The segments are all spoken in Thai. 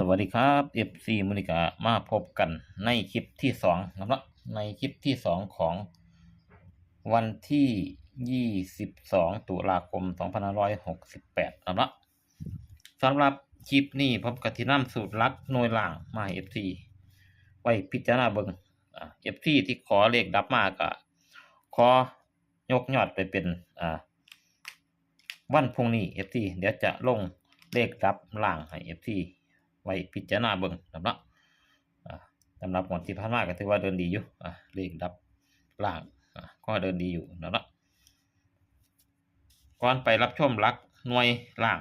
สวัสดีครับ FC มูนิกามาพบกันในคลิปที่สองนะครับในคลิปที่สองของวันที่ 22 ตุลาคม 2568นะครับสำหรับคลิปนี้ผมกติน้ำสูตรลักหน่วยล่างมา FC ไว้พิจารณาเบิงอ่า FC ที่ขอเลขดับมากะขอยกยอดไปเป็นอ่าวันพรุ่งนี้ FT เดี๋ยวจะลงเลขรับล่างให้ FT ไว้พิจารณาเบิ่งสำหรับสำหรับงวดที่ผ่านมาก็ถือว่าเดินดีอยู่อ่าเลขรับล่างก็เดินดีอยู่นะครับก่อนไปรับชมลักหน่วยล่าง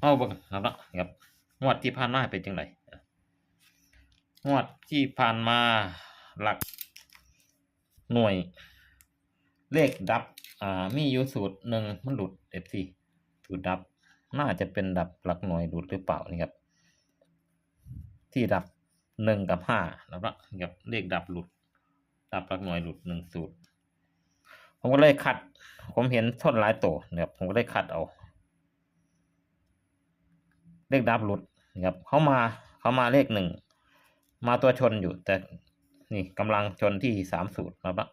เอาเบิ่งนะครับครับงวดที่ผ่านมาเป็นจังไดงวดที่ผ่านมาหลักหน่วยเลขดับ อ่า มีอยู่สูตรหนึ่งมันหลุด FC สูตรดับ น่าจะเป็นดับหลักหน่วยหลุดหรือเปล่านี่ครับ ที่ดับหนึ่งกับห้าแล้วก็กับเลขดับหลุด ดับหลักหน่วยหลุดหนึ่งสูตร ผมก็เลยขัด ผมเห็นทนหลายตัวนะครับผมก็เลยขัดเอา เลขดับหลุดนะครับเขามาเขามาเลขหนึ่งมาตัวชนอยู่แต่นี่กำลังชนที่สามสูตรนะครับ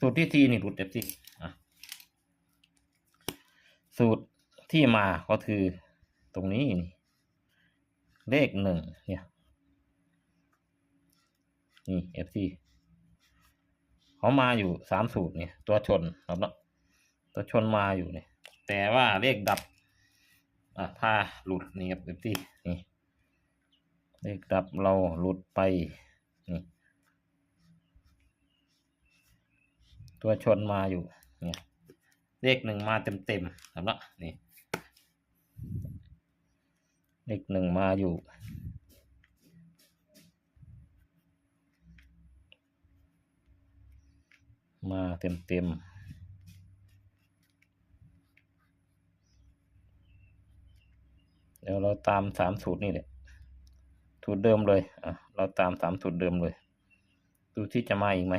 สูตรที่สี่นี่หลุดเอฟซีอ่สูตรที่มาก็คือตรงนี้นี่เลขหนึ่งเนี่ย นี่เอฟซีเขามาอยู่สามสูตรเนี่ยตัวชนครับเนาะตัวชนมาอยู่เนี่ยแต่ว่าเลขดับ อะพาหลุดนี่ครับเอฟซีนี่เลขดับเราหลุดไปนี่ตัวชนมาอยู่เนี่ยเลขหนึ่งมาเต็มเต็มครับเนาะนี่เลขหนึ่งมาอยู่ มาเต็มเต็มเดี๋ยวเราตามสามสูตรนี่แหละสูตรเดิมเลยอะเราตามสามสูตรเดิมเลย ดูที่จะมาอีกไหม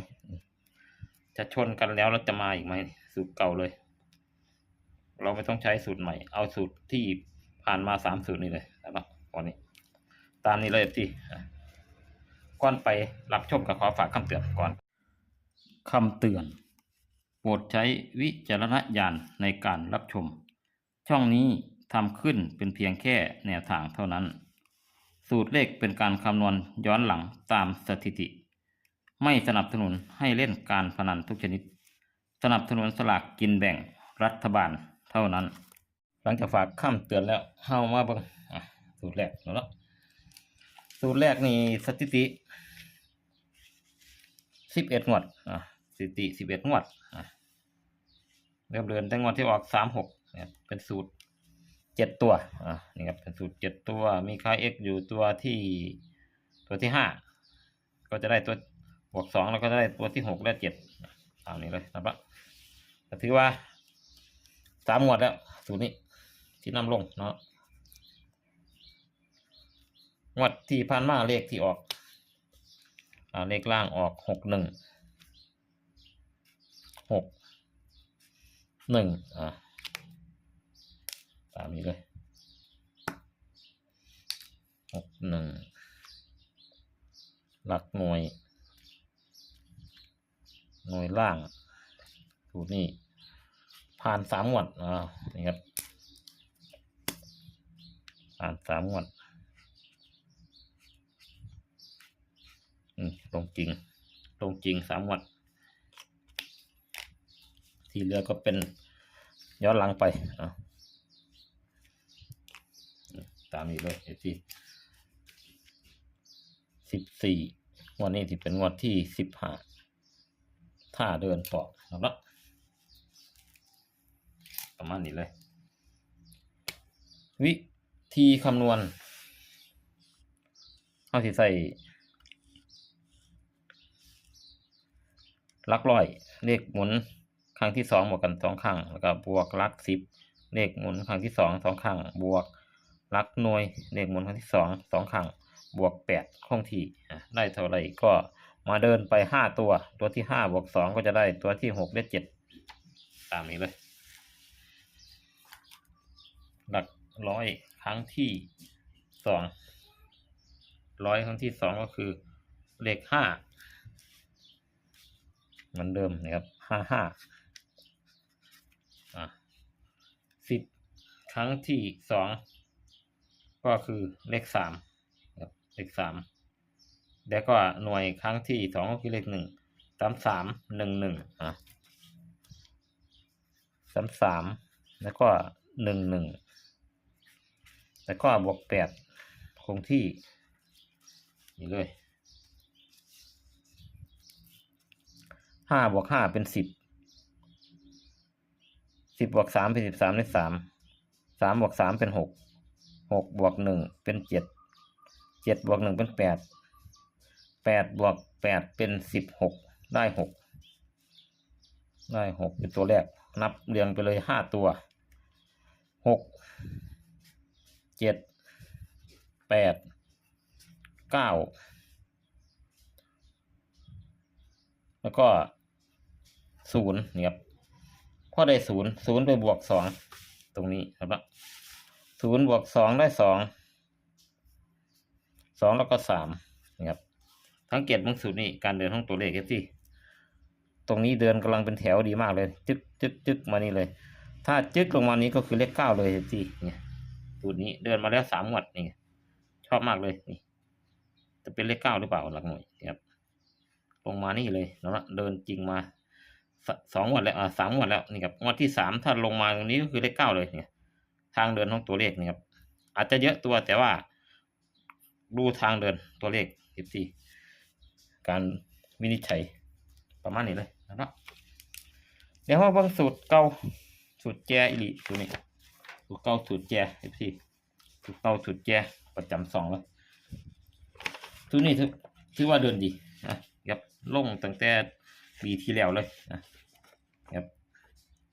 จะชนกันแล้วเราจะมาอีกไหมสูตรเก่าเลย เราไม่ต้องใช้สูตรใหม่ เอาสูตรที่ผ่านมาสามสูตรนี่เลยนะครับวันนี้ ตามนี้เลยที่ก่อนไปรับชมกับขอฝากคำเตือนก่อน คำเตือน โปรดใช้วิจารณญาณในการรับชม ช่องนี้ทำขึ้นเป็นเพียงแค่แนวทางเท่านั้น สูตรเลขเป็นการคำนวณย้อนหลังตามสถิติ ไม่สนับสนุนให้เล่นการพนันทุกชนิด สนับสนุนสลากกินแบ่งรัฐบาลเท่านั้น หลังจากฝากข้ามเตือนแล้วเข้ามาเบิ่งสูตรแรกเนาะสูตรแรกนี่สถิติสิบเอ็ดงวดอะ สถิติสิบเอ็ดงวดเริ่มเดินตั้งงวดที่ออกสามหกเนี่ยเป็นสูตรเจ็ดตัวอะนี่ครับเป็นสูตรเจ็ดตัว มีค่า x อยู่ตัวที่ตัวที่ห้าก็จะได้ตัวบวกสองเราก็ได้ตัวที่หกและเจ็ดตามนี้เลยนะครับก็ถือว่าสามหมวดแล้ว สูตรนี้ที่นำลงเนาะงวดที่ผ่านมาเลขที่ออกอ่าเลขล่างออกหกหนึ่ง หกหนึ่งอ่าตามนี้เลยหกหนึ่งหลักหน่วย หน่วยล่างสูนี้ผ่านสามงวดอ่านี่ครับ ผ่านสามวดอืมตรงจริงตรงจริงสามงวด ที่เหลือก็เป็นย้อนหลังไปอ่าตามนี้เลยเอที่สิบสี่วดนี้ที่เป็นงวดที่สิบห้าถ้าเดินต่อนะครับประมาณนี้เลย วิธีคำนวณเอาสิใส่ลักร้อย เลขหมุน ครั้งที่สองบวกกันสองครั้งแล้วก็บวกลักสิบเลขหมุนครั้งที่สองสองครั้งบวกลักหน่วยเลขหมุนครั้งที่สองสองครั้งบวกแปดคงที่ได้เท่าไหร่ก็มาเดินไปห้าตัว ตัวที่ห้าบวกสองก็จะได้ตัวที่หกและเจ็ดตามนี้เลย หลักร้อยครั้งที่สองร้อยครั้งที่สองก็คือเลขห้าเหมือนเดิมนะครับห้าห้าอะสิบค รั้งที่สองก็คือเลขสามเลขสามแล้วก็หน่วยครั้งที่สองก็คือเลขหนึ่งสามสามหนึ่งหนึ่งอะสามสามแล้วก็หนึ่งหนึ่งแล้วก็บวกแปดคงที่นี่เลยห้าบวกห้าเป็นสิบสิบบวกสามเป็นสิบสามได้สาม สามบวกสามเป็นหกหกบวกหนึ่งเป็นเจ็ดเจ็ดบวกหนึ่งเป็นแปดแปดบวกแปดเป็นสิบหกได้หกได้หกเป็นตัวแรก นับเรียงไปเลยห้าตัวหกเจ็ดแปดเก้าแล้วก็ศูนย์เนี่ยครับพอได้ศูนย์ศูนย์ไปบวกสอง ตรงนี้ครับศูนย์บวกสองได้สองสองแล้วก็สามนะครับสังเกตมึงสูตรนี้การเดินของตัวเลขครับที่ตรงนี้เดินกำลังเป็นแถวดีมากเลย จึกจึกจึกมานี่เลย ถ้าจึกลงมานี้ก็คือเลขเก้าเลยครับที่เนี่ยสูตรนี้เดินมาแล้วสามหมวดนี่ชอบมากเลยนี่จะเป็นเลขเก้าหรือเปล่าหลักหน่วยนะครับลงมานี่เลยเนาะเดินจริงมา สองงวันแล้วอ่าสามงวันแล้วนี่ครับงวดที่สามถ้าลงมาตรงนี้ก็คือเลขเก้าเลยเนี่ยทางเดินของตัวเลขนี่ครับอาจจะเยอะตัวแต่ว่า ดูทางเดินตัวเลขสิบสี่การวินิจฉัยประมาณนี้เลยนะครับเดี๋ยวมาเบิ่งสูตรเก่าสูตรแจอิลิตัวนี้สูตรเก่าสูตรแจสิบสี่ถูกเตาถูกแจประจำสองแล้วทุกนี้ถือถือว่าเดินดีนะครับลงตั้งแต่ ปีที่แล้วเลยนะครับ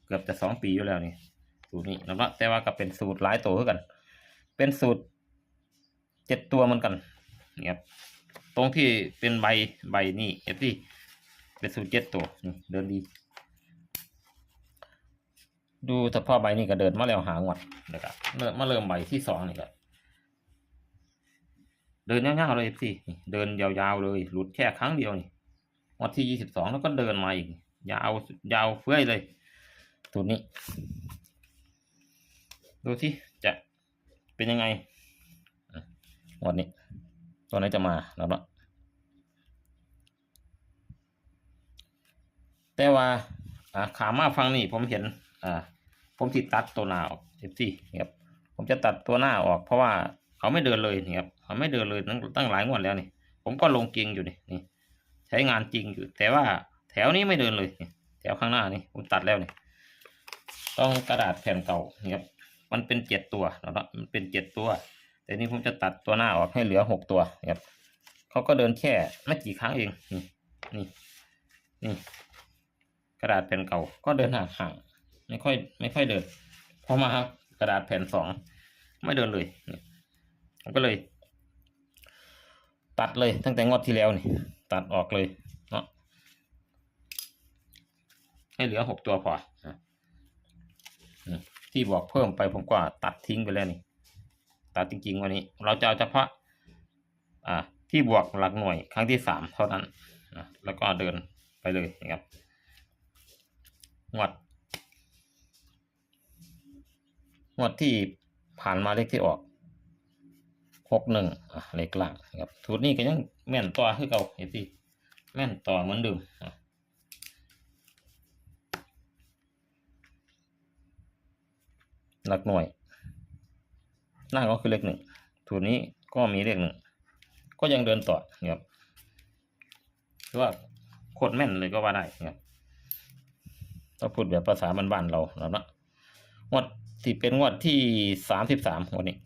เกือบจะสองปีอยู่แล้วนี่สูตรนี้นะครับแต่ว่าก็เป็นสูตรหลายตัวเท่ากัน เป็นสูตรเจ็ดตัวเหมือนกันนี่ครับตรงที่เป็นใบใบนี่เอฟซีเป็นสูตรเจ็ดตัวนี่เดินดี ดูเฉพาะใบนี่ก็เดินมาแล้วหางวดนะครับเริ่มมาเริ่มใบที่สองนี่ก็เดินยาวๆเลยสิเดินยาวๆเลยหลุดแค่ครั้งเดียวนี่ วันที่ยี่สิบสองแล้วก็เดินมาอีก ยาวยาวเฟ้ยเลย ตัวนี้ ดูที่จะเป็นยังไงวันนี้ ตัวไหนจะมาแล้วเนาะแต่ว่าอ่าขามาฟังนี่ผมเห็น อ่า ผมที่ตัดตัวหน้าออกเอฟซีครับผมจะตัดตัวหน้าออกเพราะว่าเขาไม่เดินเลยนี่ครับเขาไม่เดินเลยตั้งตั้งหลายงวดแล้วนี่ ผมก็ลงจริงอยู่นี่นี่ ช้งานจริงอยู่ แต่ว่าแถวนี้ไม่เดินเลย แถวข้างหน้านี่ผมตัดแล้วนี่ต้องกระดาษแผ่นเก่านะครับมันเป็นเจ็ดตัวนะครับมันเป็นเจ็ดตัว แต่นี่ผมจะตัดตัวหน้าออกให้เหลือหกตัวนะครับเขาก็เดินแค่ไม่กี่ครั้งเองนี่นี่นี่กระดาษแผ่นเก่าก็เดินห่างๆไม่ค่อย ไม่ค่อยเดินพอมากระดาษแผ่นสองไม่เดินเลยผมก็เลย ตัดเลยตั้งแต่งวดที่แล้วนี่ ตัดออกเลยเนาะให้เหลือหกตัวพอที่บอกเพิ่มไปผมก็ตัดทิ้งไปแล้วนี่ ตัดจริงๆวันนี้ เราจะเอาเฉพาะอ่าที่บวกหลักหน่วยครั้งที่สามเท่านั้นนะแล้วก็เดินไปเลยนะครับงวดงวดที่ผ่านมาเลขที่ออก หกหนึ่งอะเลขกลางครับสูตรนี้ก็ยังแม่นต่อคือเก่าเห็นสิแม่นต่อเหมือนเดิมหลักหน่วยหน้าก็คือเลขหนึ่งสูตรนี้ก็มีเลขหนึ่งก็ยังเดินต่อครับคือว่าโคตรแม่นเลยก็ว่าได้ครับถ้าพูดแบบภาษาบ้านๆเราแล้วนะงวดที่เป็นงวดที่สามสิบสามงวดนี้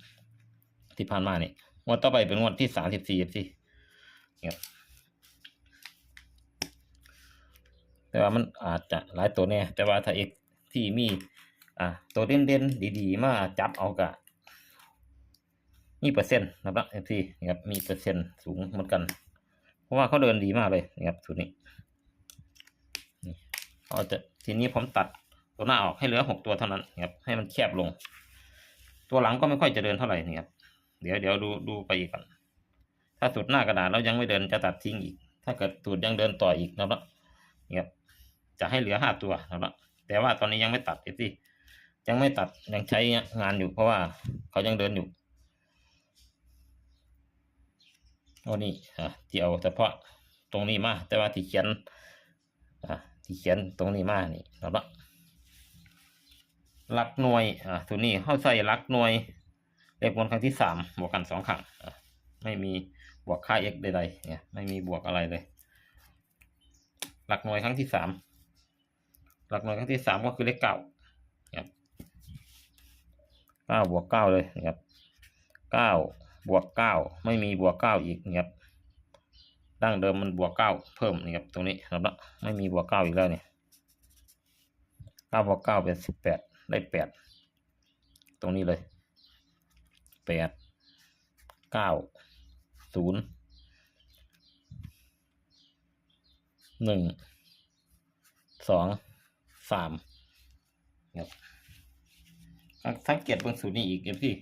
ที่ผ่านมานี่งวดต่อไปเป็นงวดที่สามสิบสี่สิครับแต่ว่ามันอาจจะหลายตัวแน่แต่ว่าถ้าเอกที่มี อ่า ตัวเด่นๆดีๆ มาจับเอากะนี่เปอร์เซ็นต์นะครับเอฟซีนะครับมีเปอร์เซ็นต์สูงเหมือนกัน เพราะว่าเขาเดินดีมากเลยนะครับสูตรนี้เอาจะทีนี้ผมตัดตัวหน้าออกให้เหลือหกตัวเท่านั้นนะครับให้มันแคบลง ตัวหลังก็ไม่ค่อยจะเดินเท่าไหร่นะครับ เดี๋ยวเดี๋ยวดูดูไปอีกก่อนถ้าสูตรหน้ากระดาษแล้วยังไม่เดินจะตัดทิ้งอีก ถ้าเกิดสูตรยังเดินต่ออีกนะครับเนี่ยจะให้เหลือห้าตัวนะครับแต่ว่าตอนนี้ยังไม่ตัดเอซี่ยังไม่ตัดยังใช้งานอยู่เพราะว่าเขายังเดินอยู่โอ้นี่อะที่เอาเฉพาะตรงนี้มา แต่ว่าที่เขียนอะที่เขียนตรงนี้มานี่นะครับหลักหน่วยอะตัวนี้เข้าใส่หลักหน่วย เลขบนครั้งที่สามบวกกันสองครั้งไม่มีบวกค่า x ใดๆเนี่ยไม่มีบวกอะไรเลย หลักหน่วยครั้งที่สามหลักหน่วยครั้งที่สามก็คือเลขเก้าครับเก้าบวกเก้าเลยนะครับเก้าบวกเก้าไม่มีบวกเก้าอีกนะครับดั้งเดิมมันบวกเก้าเพิ่มนี่ครับตรงนี้นะครับไม่มีบวกเก้าอีกแล้วเนี่ยเก้าบวกเก้าเป็นสิบแปดได้แปดตรงนี้เลย แปดเก้าศูนย์หนึ่งสองสามครับสังเกตเบนสูตรนี้อีกเอฟพี่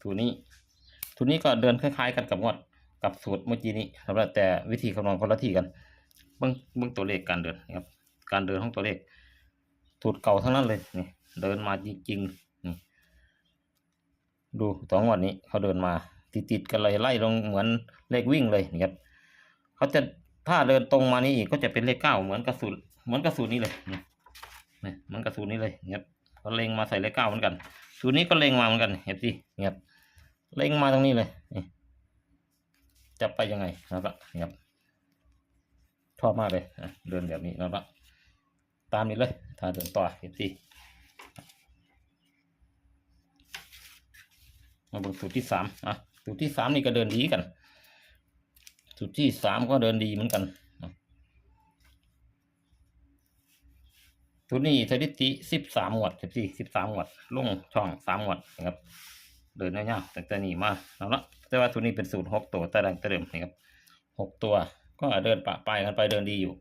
สูตรนี้สูตรนี้ก็เดินคล้ายๆ กันกับงวดกับสูตรเมื่อกี้นี้สำหรับแต่วิธีคำนวณคนละที่กัน เบื้องเบื้องตัวเลขการเดินนะครับ การเดินของตัวเลขสูตรเก่าทั้งนั้นเลยนี่ เดินมาจริงๆนี่ดูสองวันนี้เขาเดินมาติดๆกันเลยไล่ลงเหมือนเลขวิ่งเลยนี่ครับเขาจะถ้าเดินตรงมานี่อีกก็จะเป็นเลขเก้าเหมือนกระสุนเหมือนกระสุนนี้เลยนี่นี่เหมือนกระสุนนี้เลยนี่ครับเขาเล็งมาใส่เลขเก้าเหมือนกันสูตรนี้ก็เล็งมาเหมือนกันเห็นสินี่ครับเล็งมาตรงนี้เลยนี่จะไปยังไงนะครับนี่ครับชอบมากเลยเดินแบบนี้นะครับตามนี้เลยถ้าเดินต่อเห็นสิ มาเบิ่งสูตรที่สามอะสูตรที่สามนี่ก็เดินดีกัน สูตรที่สามก็เดินดีเหมือนกันสูตรนี้สถิติสิบสามหวดสิบสี่สิบสามหวดลงช่องสามหวดนะครับ เดินยาวๆตั้งแต่นี้มาเอาละแต่ว่าสูตรนี้เป็นสูตรหกตัวแต่ดังแต่เดิมนะครับหกตัวก็เดินปะปกันไปเดินดีอยู่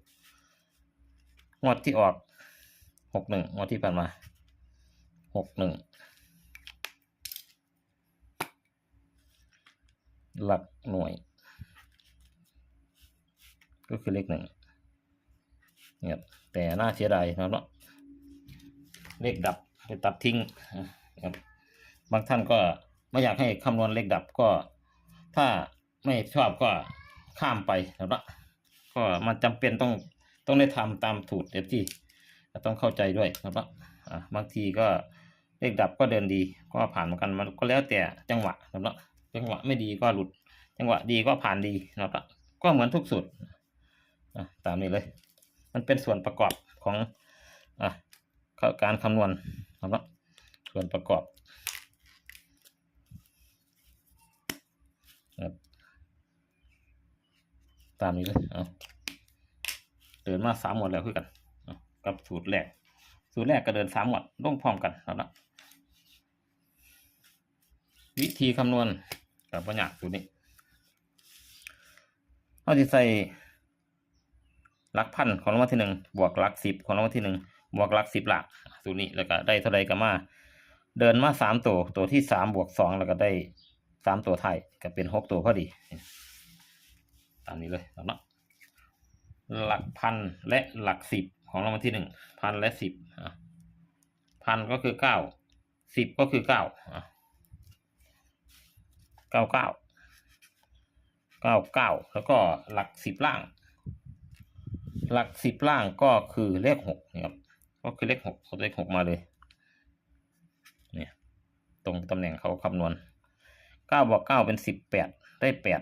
งวดที่ออกหกหนึ่งงวดที่ผ่านมา หกหนึ่งหลักหน่วย ก็คือเลขหนึ่งเนี่ยแต่น่าเสียดายนะครับเลขดับไปตัดทิ้งครับบางท่านก็ไม่อยากให้คำนวณเลขดับก็ ถ้าไม่ชอบก็ข้ามไปนะครับก็มันจำเป็นต้องต้องได้ทำตามสูตรเดี๋ยวที่ต้องเข้าใจด้วยนะครับบางทีก็ เลขดับก็เดินดีก็ผ่านเหมือนกันมันก็แล้วแต่จังหวะนะครับจังหวะไม่ดีก็หลุด จังหวะดีก็ผ่านดีนะครับก็เหมือนทุกสูตรอะตามนี้เลย มันเป็นส่วนประกอบของอะการคำนวณนะครับส่วนประกอบตามนี้เลย เอาเดินมาสามหมดแล้วคือกัน กับสูตรแรก สูตรแรกก็เดินสามหมดลงพร้อมกันนะครับวิธีคำนวณกับปัญญาสูตรนี้เราจะใส่หลักพันของรางวัลที่หนึ่งบวกหลักสิบของรางวัลที่หนึ่งบวกหลักสิบหลักสูตรนี้แล้วก็ได้เท่าไรก็มา เดินมาสามตัวตัวที่สามบวกสองแล้วก็ได้สามตัวไทยก็เป็นหกตัวพอดี ตามนี้เลยนะครับหลักพันและหลักสิบ ของรางวัลที่หนึ่งพันและสิบพันก็คือเก้าสิบก็คือเก้าเก้าเก้าเก้าเก้าแล้วก็หลักสิบล่าง หลักสิบล่างก็คือเลขหกนะครับก็คือเลขหกเลขหกมาเลยเนี่ยตรงตำแหน่งเขาคำนวณเก้าบวกเก้าเป็นสิบแปดได้แปด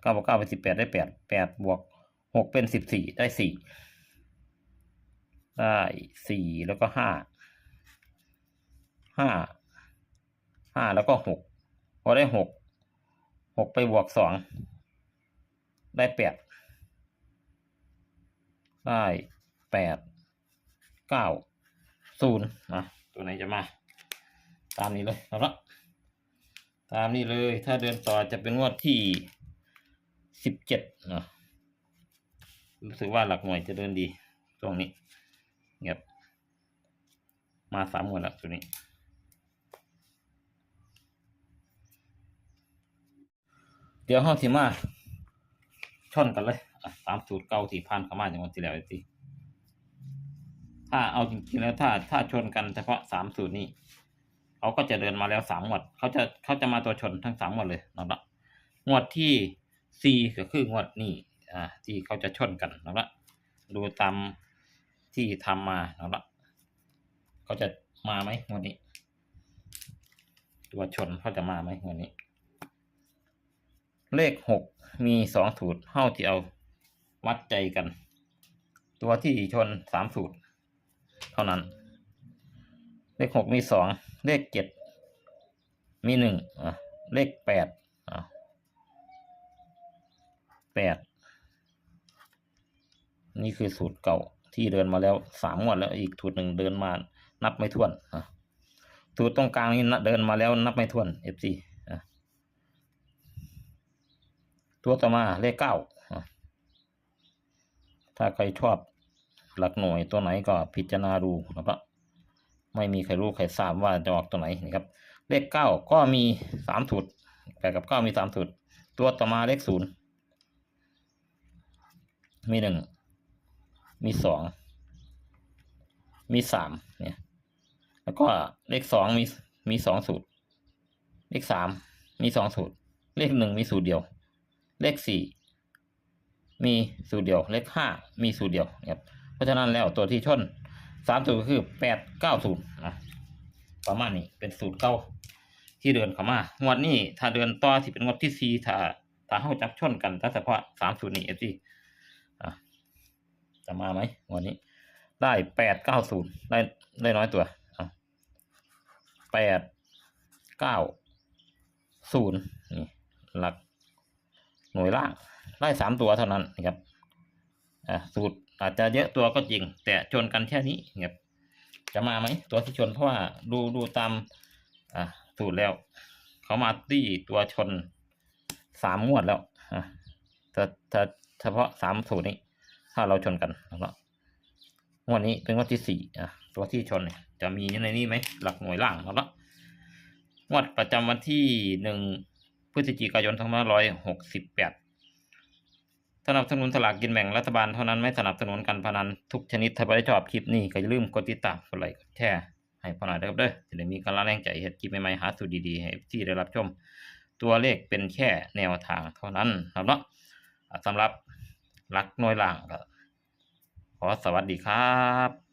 เก้าบวกเก้าเป็นสิบแปดได้แปดแปดบวก หกเป็นสิบสี่ได้สี่ได้สี่แล้วก็ห้าห้าห้าแล้วก็หกพอได้หกหกไปบวกสองได้แปดได้แปดเก้าศูนย์นะตัวไหนจะมา ตามนี้เลยเอาละตามนี้เลยถ้าเดินต่อจะเป็นงวดที่สิบเจ็ดนะ รู้สึกว่าหลักหน่วยจะเดินดีตรงนี้เงียบมาสามงวดแล้วตัวนี้ เดี๋ยวห้องที่มาชนกันเลยอะตามสูตรเก่าที่ผ่านเข้ามาอย่างวันที่แล้วสิถ้าเอาจริงๆแล้วถ้าถ้าชนกันเฉพาะสามสูตรนี้เขาก็จะเดินมาแล้วสามงวด เขาจะเขาจะมาตัวชนทั้งสามงวดเลยนะครับงวดที่สี่ก็คืองวดนี้ อ่าที่เขาจะชนกันนะครับดูตามที่ทำมานะครับเขาจะมาไหมวดนี้ ตัวชนเขาจะมาไหมวดนี้ เลขหกมีสองสูตรเท่าที่เอาวัดใจกัน ตัวที่ชนสามสูตร เท่านั้น เลขหกมีสองเลขเจ็ดมีหนึ่งอะเลขแปดอะแปด นี่คือสูตรเก่าที่เดินมาแล้วสามงวดแล้วอีกสูตรหนึ่งเดินมานับไม่ถ้วนอะสูตรตรงกลางนี่เดินมาแล้วนับไม่ถ้วนเอฟซีอ่ตัวต่อมาเลขเก้าถ้าใครชอบหลักหน่วยตัวไหนก็พิจารณาดูนะครับไม่มีใครรู้ใครทราบว่าจะออกตัวไหนนะครับ เลขเก้าก็มีสามสูตรแปดกับเก้ามีสามสูตรตัวต่อมาเลขศูนย์มีหนึ่ง มีสอง มีสามเนี่ย แล้วก็เลขสองมีมีสองสูตร เลขสามมีสองสูตร เลขหนึ่งมีสูตรเดียว เลขสี่มีสูตรเดียว เลขห้ามีสูตรเดียวครับ เพราะฉะนั้นแล้วตัวที่ชนสามสูตรก็คือแปดเก้าสูตรนะประมาณนี้เป็นสูตรเก้าที่เดินเข้ามางวดนี้ถ้าเดินต่อที่เป็นงวดที่สี่ถ้าถ้าเข้าจับชนกันถ้าเฉพาะสามสูตรนี้เอฟซี จะมาไหมวดนี้ ได้แปดเก้าศูนย์ได้ได้น้อยตัวอะแปดเก้าศูนย์นี่หลักหน่วยล่างได้สามตัวเท่านั้นนะครับอ่าสูตรอาจจะเยอะตัวก็จริง แต่ชนกันแค่นี้นะครับจะมาไหมตัวที่ชนเพราะว่าดูดูตามอ่าสูตรแล้ว เขามาตีตัวชนสามงวดแล้วอะถ้าถ้าเฉพาะสามสูตรนี้ ถ้าเราชนกันนะครับงวดนี้เป็นงวดที่สี่อะตัวที่ชนเนี่ยจะมีในนี้ไหมหลักหน่วยล่างนะครับงวดประจำวันที่หนึ่งพฤศจิกายน2568สนับสนุนสลากกินแบ่งรัฐบาลเท่านั้นไม่สนับสนุนการพนันทุกชนิดถ้าได้ชอบคลิปนี้ก็อย่าลืมกดติดตามกดไลค์กดแชร์ให้พอหน่อยนะครับเด้อจะได้มีกำลังแรงใจเฮ็ดคลิปใหม่ๆหาสูตรดีๆให้ที่ได้รับชม ตัวเลขเป็นแค่แนวทางเท่านั้นครับเนาะสำหรับ หลักหน่วยล่างก็ขอสวัสดีครับ